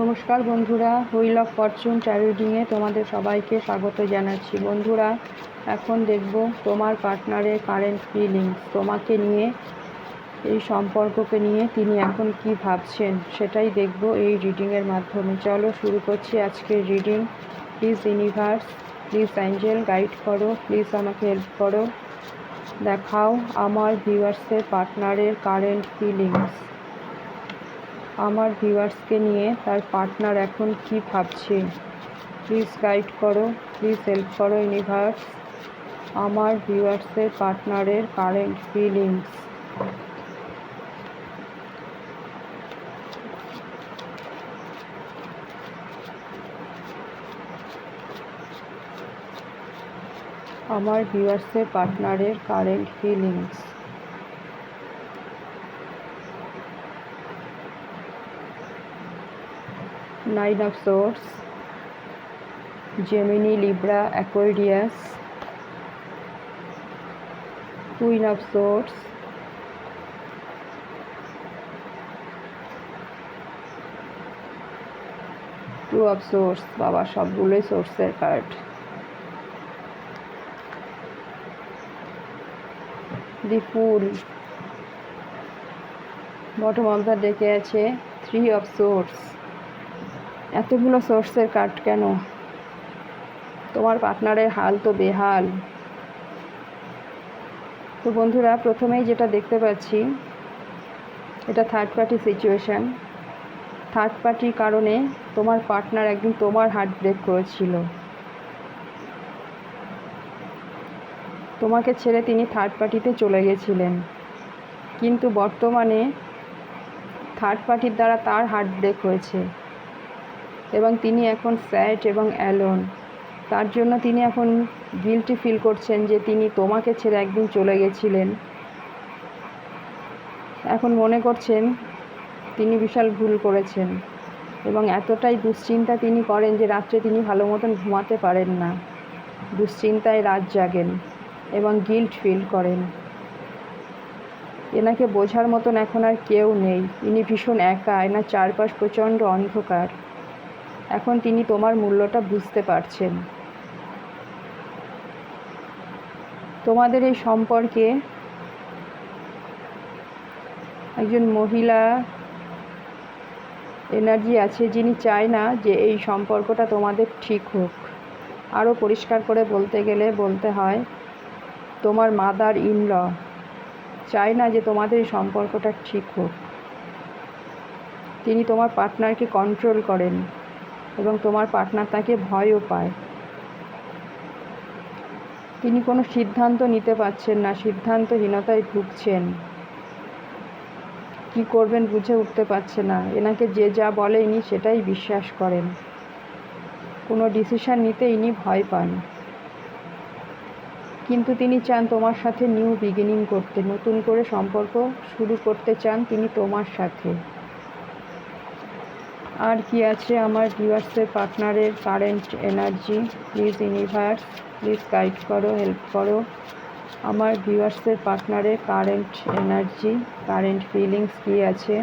নমস্কার বন্ধুরা wheel of Fortune রিডিংয়ে তোমাদের সবাইকে স্বাগত জানাচ্ছি। বন্ধুরা, এখন দেখব তোমার পার্টনারের কারেন্ট ফিলিংস তোমাকে নিয়ে, এই সম্পর্ককে নিয়ে তিনি এখন কি ভাবছেন, সেটাই দেখব এই রিডিংয়ের মাধ্যমে। চলো শুরু করছি আজকের reading please universe please angel guide করো। প্লিজ আমাকে হেল্প করো। দেখাও আমার ভিউয়ার্সের পার্টনারের কারেন্ট ফিলিংস আমার ভিউয়ার্সকে নিয়ে তার পার্টনার এখন কি ভাবছে? প্লিজ গাইড করো, প্লিজ হেল্প করো ইউনিভার্স। আমার ভিউয়ার্সের পার্টনারের কারেন্ট ফিলিংস। আমার ভিউয়ার্সের পার্টনারের current feelings. Nine of swords gemini libra aquarius queen of swords two of swords বাবা সবগুলোই সোর্সের card the fool bottom of the ডেকে আছে থ্রি অফ সোর্স এতগুলো সোর্সের কার্ড কেন? তোমার পার্টনারের হাল তো বেহাল। তো বন্ধুরা, প্রথমেই যেটা দেখতে পাচ্ছি, এটা থার্ড পার্টি সিচুয়েশান থার্ড পার্টির কারণে তোমার পার্টনার একদিন তোমার হার্ট ব্রেক করেছিল। তোমাকে ছেড়ে তিনি থার্ড পার্টিতে চলে গেছিলেন। কিন্তু বর্তমানে থার্ড পার্টির দ্বারা তার হার্ট ব্রেক হয়েছে। এবং তিনি এখন স্যাড এবং অ্যালোন। তার জন্য তিনি এখন গিলটি ফিল করছেন যে তিনি তোমাকে ছেড়ে একদিন চলে গেছিলেন। এখন মনে করছেন তিনি বিশাল ভুল করেছেন এবং এতটাই দুশ্চিন্তা তিনি করেন যে রাত্রে তিনি ভালো মতন ঘুমাতে পারেন না। দুশ্চিন্তায় রাত জাগেন এবং গিল্ট ফিল করেন। এনাকে বোঝার মতন এখন আর কেউ নেই। ইনি ভীষণ একা, এনার চারপাশ প্রচণ্ড অন্ধকার। এখন তিনি তোমার মূল্যটা বুঝতে পারছেন। তোমাদের এই সম্পর্কে একজন মহিলা এনার্জি আছে যিনি চায় না যে এই সম্পর্কটা তোমাদের ঠিক হোক। আরও পরিষ্কার করে বলতে গেলে বলতে হয়, তোমার মাদার ইন ল চায় না যে তোমাদের এই সম্পর্কটা ঠিক হোক। তিনি তোমার পার্টনারকে কন্ট্রোল করেন। এবং তোমার পার্টনার তাকে ভয়ও পায়। তিনি কোনো সিদ্ধান্ত নিতে পারছেন না, সিদ্ধান্তহীনতায় ভুগছেন। কি করবেন বুঝে উঠতে পারছে না। এনাকে যে যা বলে ইনি সেটাই বিশ্বাস করেন। কোনো ডিসিশান নিতে ইনি ভয় পান। কিন্তু তিনি চান তোমার সাথে নিউ বিগিনিং করতে। নতুন করে সম্পর্ক শুরু করতে চান তিনি তোমার সাথে। আর কি আছে আমার ভিউয়ার্সের পার্টনারের current energy please universe please guide করো হেল্প করো। আমার ভিউয়ার্সের পার্টনারের কারেন্ট এনার্জি কারেন্ট ফিলিংস কী আছে?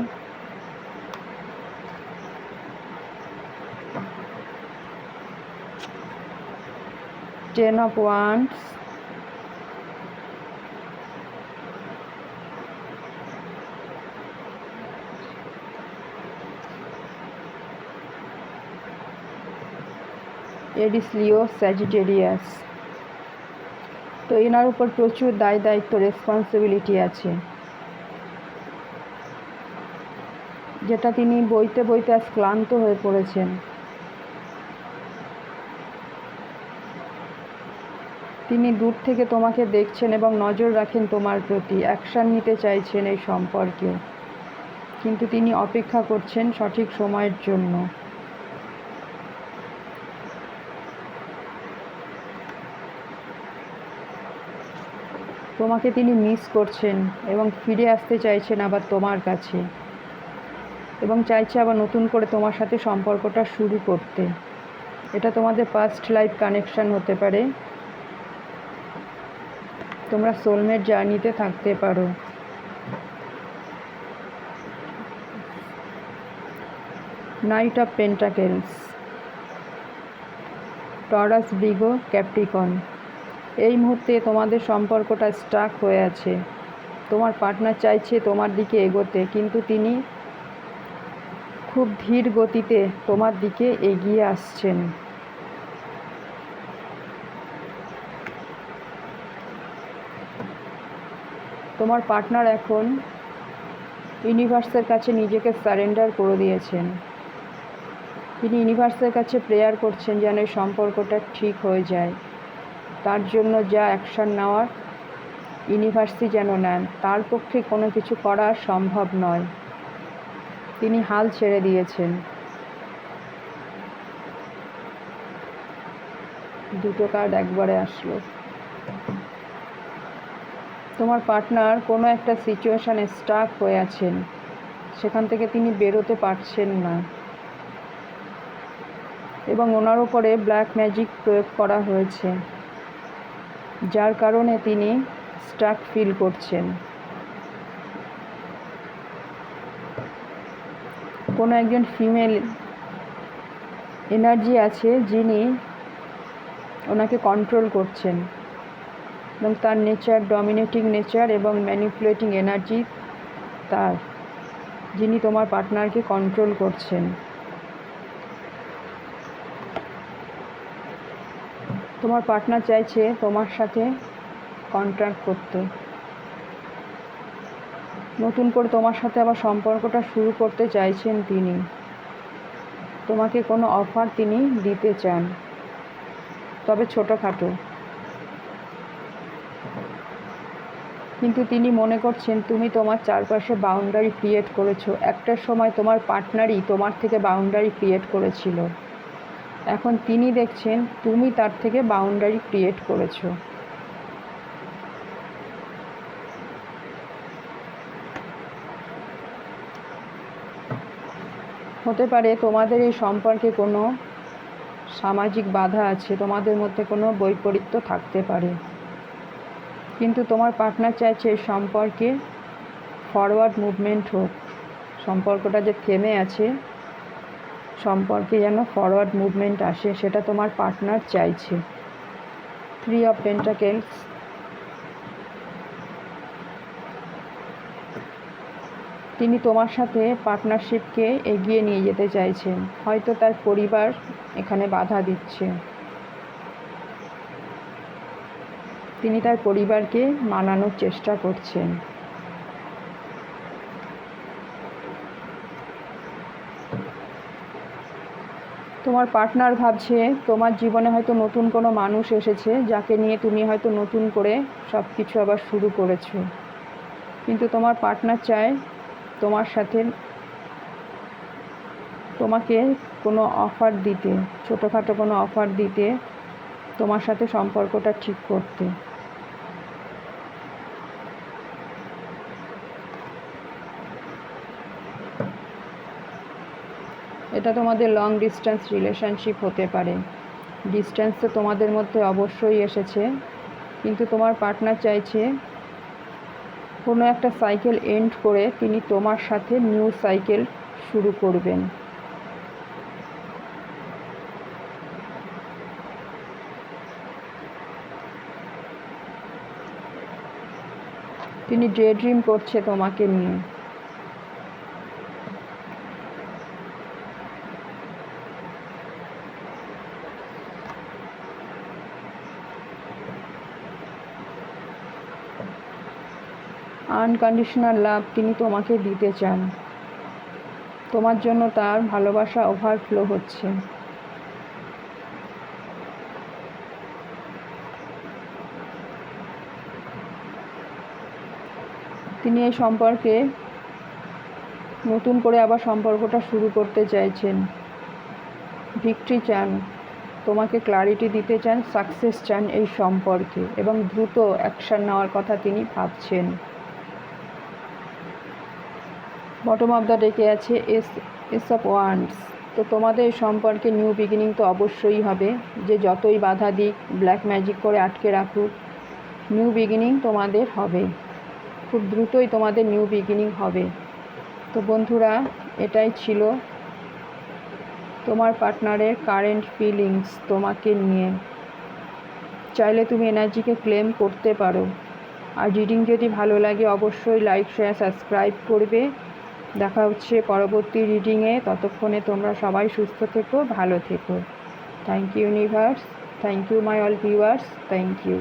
Ten of wands Aries Leo Sagittarius তো এনার উপর প্রচুর দায় দায়িত্ব রেসপন্সিবিলিটি আছে। যেটা তিনি বইতে বইতে আজ ক্লান্ত হয়ে পড়েছেন। তিনি দূর থেকে তোমাকে দেখছেন এবং নজর রাখেন তোমার প্রতি অ্যাকশান নিতে চাইছেন এই সম্পর্কে। কিন্তু তিনি অপেক্ষা করছেন সঠিক সময়ের জন্য। তোমাকে তিনি মিস করছেন এবং ফিরে আসতে চাইছেন আবার তোমার কাছে এবং চাইছে আবার নতুন করে তোমার সাথে সম্পর্কটা শুরু করতে। এটা তোমাদের ফার্স্ট লাইফ কানেকশান হতে পারে। তোমরা সোলমেট জার্নিতে থাকতে পারো। Knight of pentacles Taurus Virgo Capricorn এই মুহূর্তে তোমাদের সম্পর্কটা স্টাক হয়ে আছে। তোমার পার্টনার চাইছে তোমার দিকে এগোতে, কিন্তু তিনি খুব ধীর গতিতে তোমার দিকে এগিয়ে আসছেন। তোমার পার্টনার এখন ইউনিভার্সের কাছে নিজেকে সারেন্ডার করে দিয়েছেন। তিনি ইউনিভার্সের কাছে প্রেয়ার করছেন যেন এই সম্পর্কটা ঠিক হয়ে যায়। তার জন্য যা অ্যাকশন নেওয়ার ইউনিভার্সই যেন নেন, তার পক্ষে কোনো কিছু করা সম্ভব নয়। তিনি হাল ছেড়ে দিয়েছেন। দুটো কার্ড একবারে আসলো। তোমার পার্টনার কোনো একটা সিচুয়েশানে স্টাক হয়ে আছেন। সেখান থেকে তিনি বেরোতে পারছেন না। এবং ওনার উপরে ব্ল্যাক ম্যাজিক প্রয়োগ করা হয়েছে। যার কারণে তিনি স্টাক ফিল করছেন। কোনো একজন ফিমেল এনার্জি আছে যিনি ওনাকে কন্ট্রোল করছেন এবং তার নেচার ডমিনেটিং নেচার এবং ম্যানিপুলেটিং এনার্জি তার, যিনি তোমার পার্টনারকে কন্ট্রোল করছেন। তোমার পার্টনার চাইছে তোমার সাথে কন্ট্রাক্ট করতে। নতুন করে তোমার সাথে আবার সম্পর্কটা শুরু করতে চাইছেন তিনি। তোমাকে কোনো অফার তিনি দিতে চান। তবে ছোটোখাটো। কিন্তু তিনি মনে করছেন, তুমি তোমার চারপাশে বাউন্ডারি ক্রিয়েট করেছ। একটা সময় তোমার পার্টনারই তোমার থেকে বাউন্ডারি ক্রিয়েট করেছিল। এখন তিনি দেখছেন তুমি তার থেকে বাউন্ডারি ক্রিয়েট করেছ। হতে পারে তোমাদের এই সম্পর্কে কোনো সামাজিক বাধা আছে, তোমাদের মধ্যে কোনো বৈপরীত্য থাকতে পারে। কিন্তু তোমার পার্টনার চাইছে এই সম্পর্কে ফরওয়ার্ড মুভমেন্ট হোক, সম্পর্কটা যে থেমে আছে সম্পর্কে যেন ফরওয়ার্ড মুভমেন্ট আসে, সেটা তোমার পার্টনার চাইছে। থ্রি অফ পেন্টাকেলস তিনি তোমার সাথে পার্টনারশিপকে এগিয়ে নিয়ে যেতে চাইছেন। হয়তো তার পরিবার এখানে বাধা দিচ্ছে। তিনি তার পরিবারকে মানানোর চেষ্টা করছেন। তোমার পার্টনার ভাবছে, তোমার জীবনে হয়তো নতুন কোনো মানুষ এসেছে, যাকে নিয়ে তুমি হয়তো নতুন করে সব কিছু আবার শুরু করেছ। কিন্তু তোমার পার্টনার চায় তোমার সাথে তোমাকে কোনো অফার দিতে, ছোটোখাটো কোনো অফার দিতে, তোমার সাথে সম্পর্কটা ঠিক করতে। এটা তোমাদের লং ডিস্টেন্স রিলেশনশিপ হতে পারে। ডিস্টেন্স তো তোমাদের মধ্যে অবশ্যই এসেছে, কিন্তু তোমার পার্টনার চাইছে কোনো একটা সাইকেল এন্ড করে তিনি তোমার সাথে নিউ সাইকেল শুরু করবেন। তিনি ডে ড্রিম করছে তোমাকে নিয়ে। আনকন্ডিশনাল লাভ তিনি তোমাকে দিতে চান। তোমার জন্য তার ভালোবাসা ওভারফ্লো হচ্ছে। তিনি এই সম্পর্কে নতুন করে আবার সম্পর্কটা শুরু করতে চাইছেন। ভিক্টরি চান, তোমাকে ক্লারিটি দিতে চান সাকসেস চান এই সম্পর্কে এবং দ্রুত অ্যাকশান নেওয়ার কথা তিনি ভাবছেন। বটম অফ দ্য ডেকে আছে এস এস অফ ওয়ান্ডস তো তোমাদের সম্পর্কে নিউ বিগিনিং তো অবশ্যই হবে, যে যতই বাধা দিক ব্ল্যাক ম্যাজিক করে আটকে রাখুক নিউ বিগিনিং তোমাদের হবে। খুব দ্রুতই তোমাদের নিউ বিগিনিং হবে। তো বন্ধুরা, এটাই ছিল তোমার পার্টনারের কারেন্ট ফিলিংস তোমাকে নিয়ে। চাইলে তুমি এনার্জিকে ক্লেম করতে পারো। আর রিডিং যদি ভালো লাগে, অবশ্যই লাইক শেয়ার সাবস্ক্রাইব করবে। দেখা হচ্ছে পরবর্তী রিডিংয়ে ততক্ষণে তোমরা সবাই সুস্থ থেকো, ভালো থেকো। Thank you universe thank you my all viewers thank you